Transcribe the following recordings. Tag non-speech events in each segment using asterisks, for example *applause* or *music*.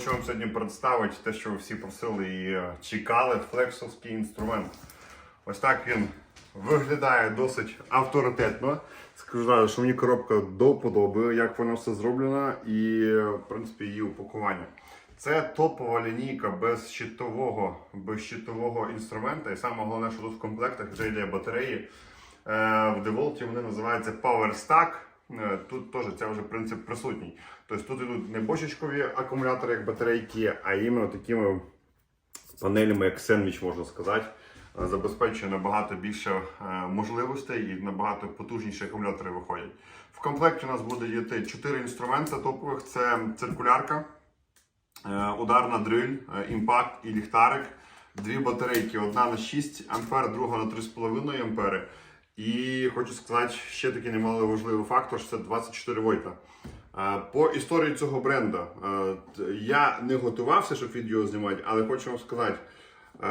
Хочу вам сьогодні представити те, що ви всі просили і е, чекали, флексовський інструмент. Ось так він виглядає досить авторитетно. Скажу, що мені коробка до вподоби, як воно все зроблено, і е, в принципі її упакування. Це топова лінійка без щитового, без щитового інструмента. І саме головне, що тут в комплектах вже йде батареї. Е, В DeWalt вони називаються Power Stack. Е, Тут теж це вже принцип присутній. Тобто тут йдуть не бочечкові акумулятори, як батарейки, а іменно такими панелями, як сендвіч, можна сказати. Е, Забезпечує набагато більше е, можливостей і набагато потужніші акумулятори виходять. В комплекті у нас буде йти 4 інструменти топових: це циркулярка, ударна дриль, імпакт і ліхтарик. Дві батарейки: одна на 6 А, друга на 3,5 ампери. І хочу сказати, ще такий немало важливий фактор, що це 24 вольта. Е, По історії цього бренда е, я не готувався, щоб відео знімати, але хочу вам сказати. е,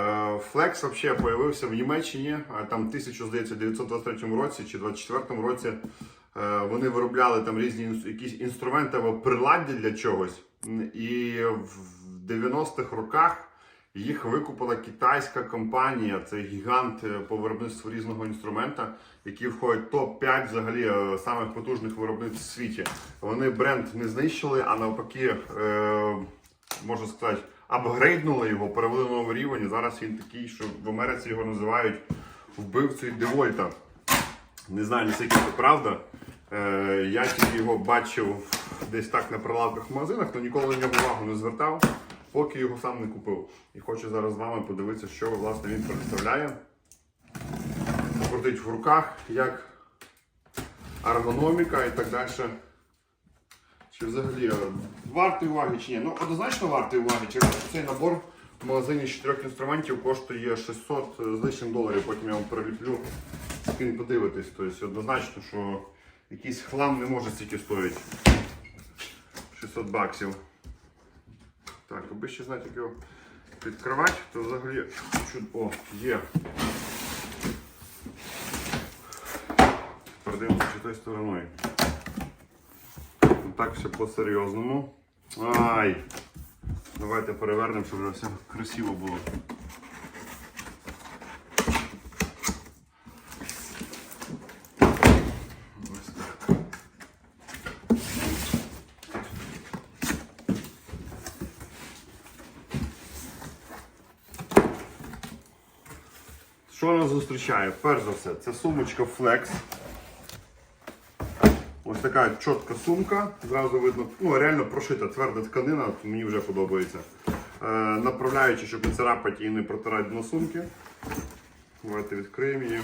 Flex взагалі появився в Німеччині там 1923 році чи 24 році. Вони виробляли там різні якісь інструменти або приладдя для чогось. І в 90-х роках їх викупила китайська компанія, це гігант е, по виробництву різного інструмента, які входять в топ-5 взагалі е, самих потужних виробництв в світі. Вони бренд не знищили, а навпаки, е, можна сказати, апгрейднули його, перевели на новий рівень. Зараз він такий, що в Америці його називають вбивцею Девольта. Не знаю, наскільки це правда. Я тільки його бачив десь так на прилавках в магазинах, але ніколи на нього увагу не звертав, поки його сам не купив. І хочу зараз з вами подивитися, що власне він представляє. Покрутить в руках, як ергономіка і так далі. Чи взагалі е, вартий уваги чи ні? Ну, однозначно вартий уваги. Через цей набор в магазині з чотирьох інструментів коштує 600 з лишнім доларів. Потім я вам переліплю, скін подивитись. Тобто однозначно, що якийсь хлам не може стільки стоїти. 600 баксів. Так, аби ще знати, як його відкривати, то взагалі о, є. Передивимося чи тою стороною. Так все по-серйозному. Ай! Давайте перевернемо, щоб все красиво було. Зустрічає? Перш за все, це сумочка Flex. Ось така чітка сумка. Зразу видно, ну реально прошита тверда тканина, мені вже подобається. Е, направляючи, щоб не царапати і не протирати дно сумки. Давайте відкриємо її.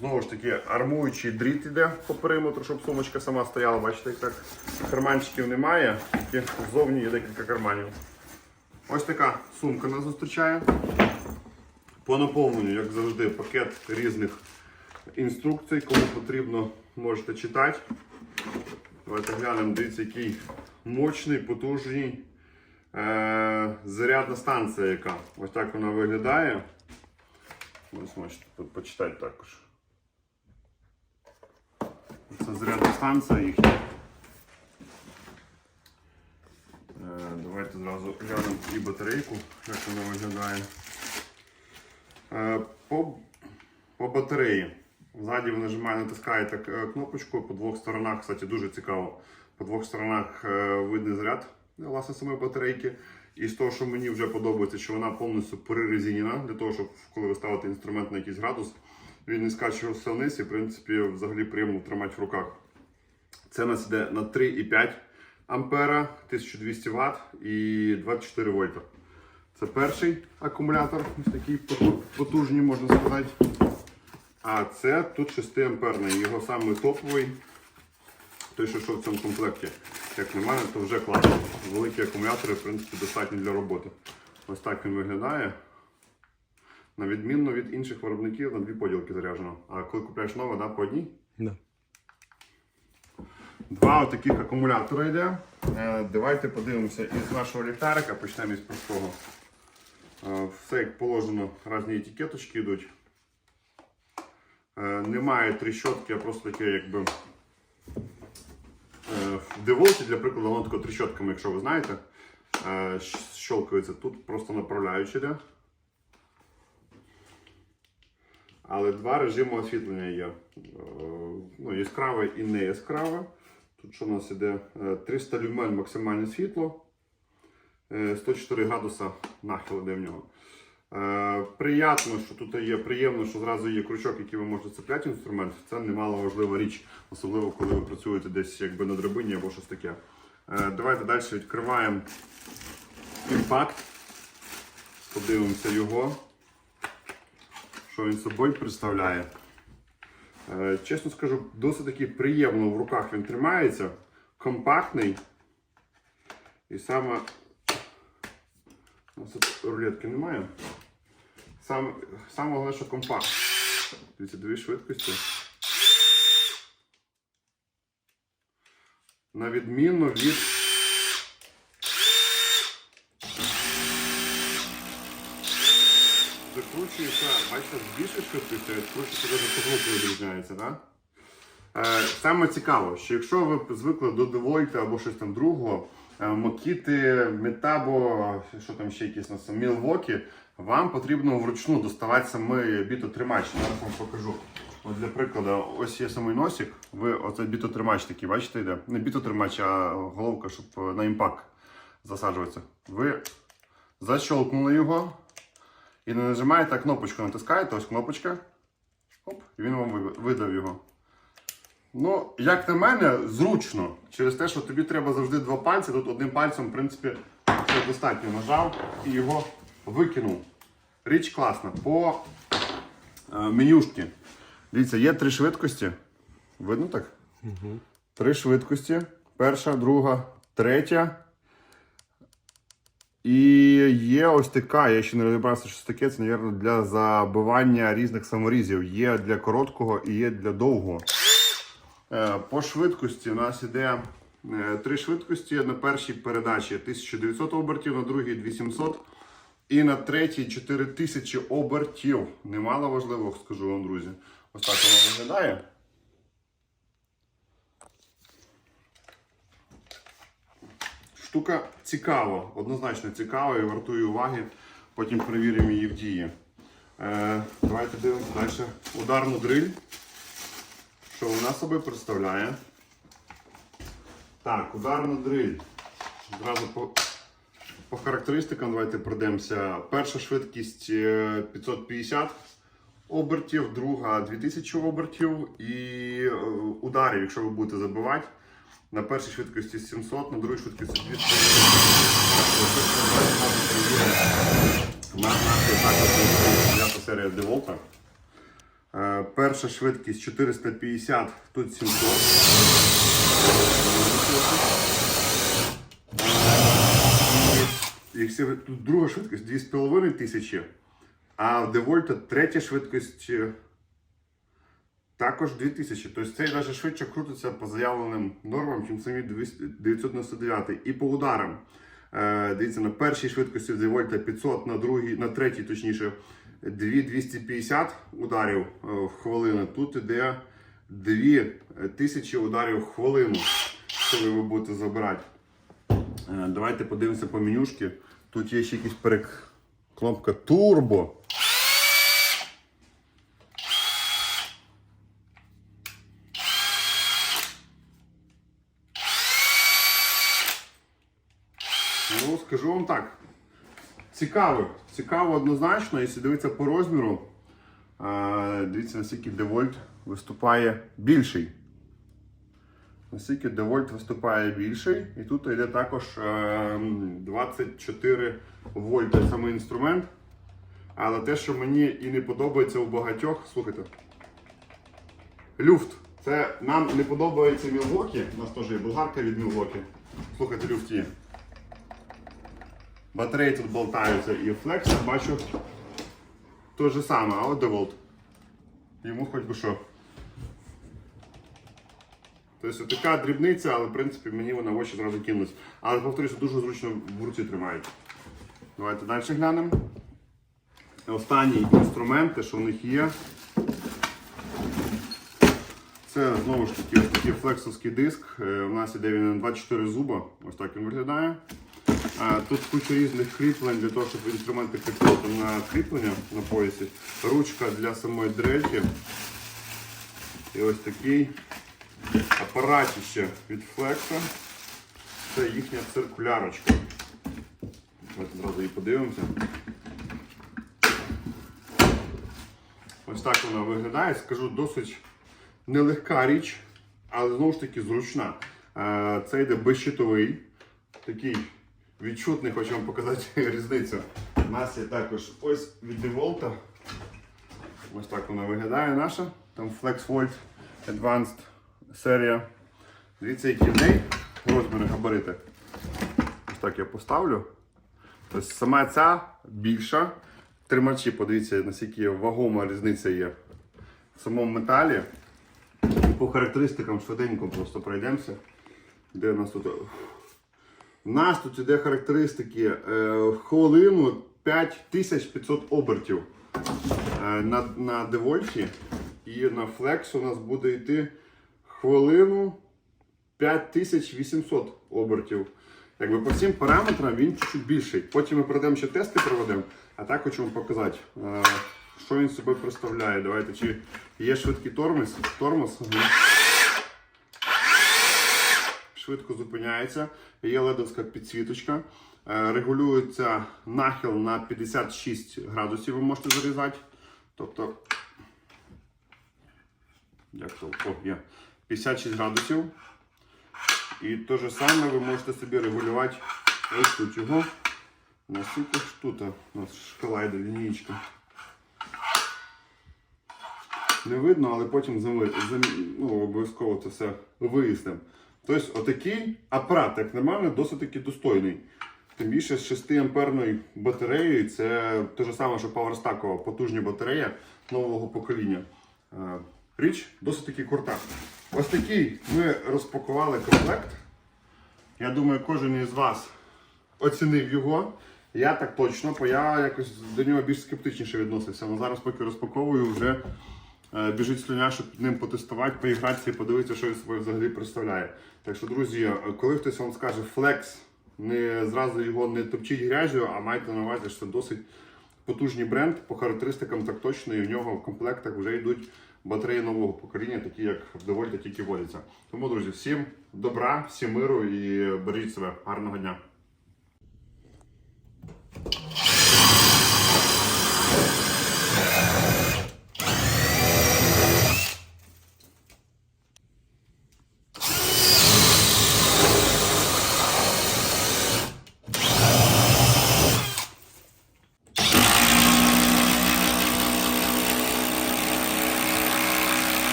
Знову ж таки, армуючий дріт іде по периметру, щоб сумочка сама стояла. Бачите, як так карманчиків немає, тільки ззовні є декілька карманів. Ось така сумка нас зустрічає. По наповненню, як завжди, пакет різних інструкцій. Кому потрібно, можете читати. Давайте глянемо, дивіться, який мощний, потужний е- зарядна станція, яка. Ось так вона виглядає. Ось можете почитати також. Це зарядна станція їхня. Е, Давайте зразу глянемо і батарейку, як вона виглядає. Е, По, по батареї. Ззаді ви нажимаєте, натискаєте кнопочку по двох сторонах, кстати, дуже цікаво. По двох сторонах е, видний заряд власне самої батарейки. І з того, що мені вже подобається, що вона повністю перерезинена, для того, щоб коли ви ставите інструмент на якийсь градус, він не скачувався вниз і, в принципі, взагалі приємно тримати в руках. Це нас йде на 3,5 ампера, 1200 Вт і 24 вольта. Це перший акумулятор, ось такий потужний, можна сказати. А це тут 6 амперний, його самий топовий. Той, що йшов в цьому комплекті. Як на мене, то вже класно. Великі акумулятори, в принципі, достатні для роботи. Ось так він виглядає. На відмінно від інших виробників на дві поділки заряджено. А коли купляєш нове, да, по одній? Да. Два таких акумулятора йде. Е, Давайте подивимося із нашого ліхтарика, почнемо із простого. Е, Все як положено, різні етикеточки йдуть. Е, Немає тріщотки, а просто таке якби е, в деволті, для прикладу, воно тако трещотками, якщо ви знаєте, щелкається. Тут просто направляючи йде. Але два режими освітлення є. Ну, яскраве і не яскраве. Тут що у нас іде Е, 300 люмен максимальне світло, 104 градуса нахил іде в нього. Е, Приятно, що тут є приємно, що зразу є крючок, який ви можете цепляти інструмент. Це немало важлива річ, особливо коли ви працюєте десь якби на драбині або щось таке. Е, Давайте далі відкриваємо імпакт. Подивимося його, що він собою представляє. Е, Чесно скажу, досить таки приємно в руках він тримається, компактний. І саме. Нас тут рулетки немає. Саме, саме головне, що компакт. Дивіться, дві швидкості. На відміну від. Закручується, бачите, з більшою швидкістю, відкручується навіть по звуку відрізняється, так? Е, Саме цікаво, що якщо ви звикли до девольта або щось там другого, Мокіти, Метабо, що там ще якісь нас Мілвокі, вам потрібно вручну доставати саме бітотримач. Зараз вам покажу. От для прикладу, ось є самий носик. Ви оце бітотримач такий, бачите, йде? Не бітотримач, а головка, щоб е, на імпакт засаджуватися. Ви защолкнули його і не нажимаєте, а кнопочку натискаєте, ось кнопочка. Оп, і він вам видав його. Ну, як на мене, зручно. Через те, що тобі треба завжди два пальці. Тут одним пальцем, в принципі, це достатньо нажав і його викинув. Річ класна. По е, менюшки. Дивіться, є три швидкості. Видно так? Угу. Три швидкості. Перша, друга, третя. І є ось така, я ще не розібрався, що це таке. Це, мабуть, для забивання різних саморізів. Є для короткого і є для довгого. Е, По швидкості у нас іде е, три швидкості. На першій передачі 1900 обертів, на другій 2700 і на третій 4000 обертів. Немало важливо, скажу вам, друзі. Ось так воно виглядає. Штука цікава, однозначно цікава і вартує уваги. Потім перевіримо її в дії. Е, давайте дивимося далі. Ударну дриль. Що вона собою представляє? Так, ударна дриль. Зразу по, по характеристикам давайте пройдемося. Перша швидкість е, 550 обертів, друга 2000 обертів і е, ударів, якщо ви будете забивати. На першій швидкості 700, на другій швидкості 200. На нашій також серія Деволта. Е, Перша швидкість 450, тут 700. І Якщо тут друга швидкість 2,5 тисячі, а в Девольта третя швидкість е, також 2000. Тобто цей навіть швидше крутиться по заявленим нормам, чим самі 999. І по ударам. Е, дивіться, на першій швидкості Девольта 500, на другій, на третій, точніше, 2250 ударів е, в хвилину. Тут іде 2000 ударів в хвилину, коли ви будете забирати. Е, Давайте подивимося по менюшки. Тут є ще якийсь перек... кнопка Турбо. Ну, скажу вам так. Цікаво. Цікаво однозначно, якщо дивитися по розміру. е, Дивіться, наскільки Девольт виступає більший. Наскільки Девольт виступає більший, і тут йде також е, 24 вольта самий інструмент. Але те, що мені і не подобається у багатьох, слухайте. Люфт. Це нам не подобається Мілвокі. У нас теж є болгарка від Мілвокі. Слухайте, люфт є. Батареї тут болтаються і флекс, я бачу те же саме, а от Деволт. Йому хоч би що. Тобто така дрібниця, але в принципі мені вона в очі зразу кинулась. Але повторюся, дуже зручно в руці тримають. Давайте далі глянемо. Останній інструмент, що в них є. Це знову ж таки такий флексовський диск. Е, У нас іде він на 24 зуба. Ось так він виглядає. Тут куча різних кріплень для того, щоб інструменти кріпити на кріплення на поясі. Ручка для самої дрельки. І ось такий апаратище від флекса. Це їхня циркулярочка. Давайте одразу її подивимося. Ось так вона виглядає. Скажу, досить нелегка річ, але знову ж таки зручна. Е, Це йде безщитовий, такий відчутний, хочу вам показати *laughs* різницю. У нас є також ось від DeWalt. Ось так вона виглядає наша. Там FlexVolt Advanced серія. Дивіться, які в неї розміри габарити. Ось так я поставлю. Тобто сама ця більша. Тримачі, подивіться, наскільки вагома різниця є в самому металі. По характеристикам швиденько просто пройдемося. Де у нас тут? У нас тут іде характеристики е, в хвилину 5500 обертів е, на, на девольті. І на флекс у нас буде йти хвилину 5800 обертів. Якби по всім параметрам він чуть-чуть більший. Потім ми пройдемо ще тести проведемо, а так хочу вам показати, е, що він себе представляє. Давайте, чи є швидкий тормоз. Тормоз. Швидко зупиняється. Є ледовська підсвіточка. Е, Регулюється нахил на 56 градусів, ви можете зарізати. Тобто, як то? О, є. 56 градусів. І те ж саме ви можете собі регулювати ось тут його. Наскільки ж тут у нас шкала йде лінійка. Не видно, але потім зами, зам- ну, обов'язково це все вияснимо. Тобто отакий апарат, як на мене, досить таки достойний. Тим більше з 6 амперною батареєю це те ж саме, що PowerStackова потужна батарея нового покоління. Е, Річ досить таки крута. Ось такий ми розпакували комплект. Я думаю, кожен із вас оцінив його. Я так точно, бо я якось до нього більш скептичніше відносився. Але зараз, поки розпаковую, вже біжить слюня, щоб ним потестувати, поігратися і подивитися, що він собою взагалі представляє. Так що, друзі, е, коли хтось вам скаже флекс, не зразу його не топчіть грязю, а майте на увазі, що це досить потужний бренд по характеристикам так точно, і в нього в комплектах вже йдуть батареї нового покоління, такі як Девольта тільки водяться. Тому, друзі, всім добра, всім миру і бережіть себе. Гарного дня!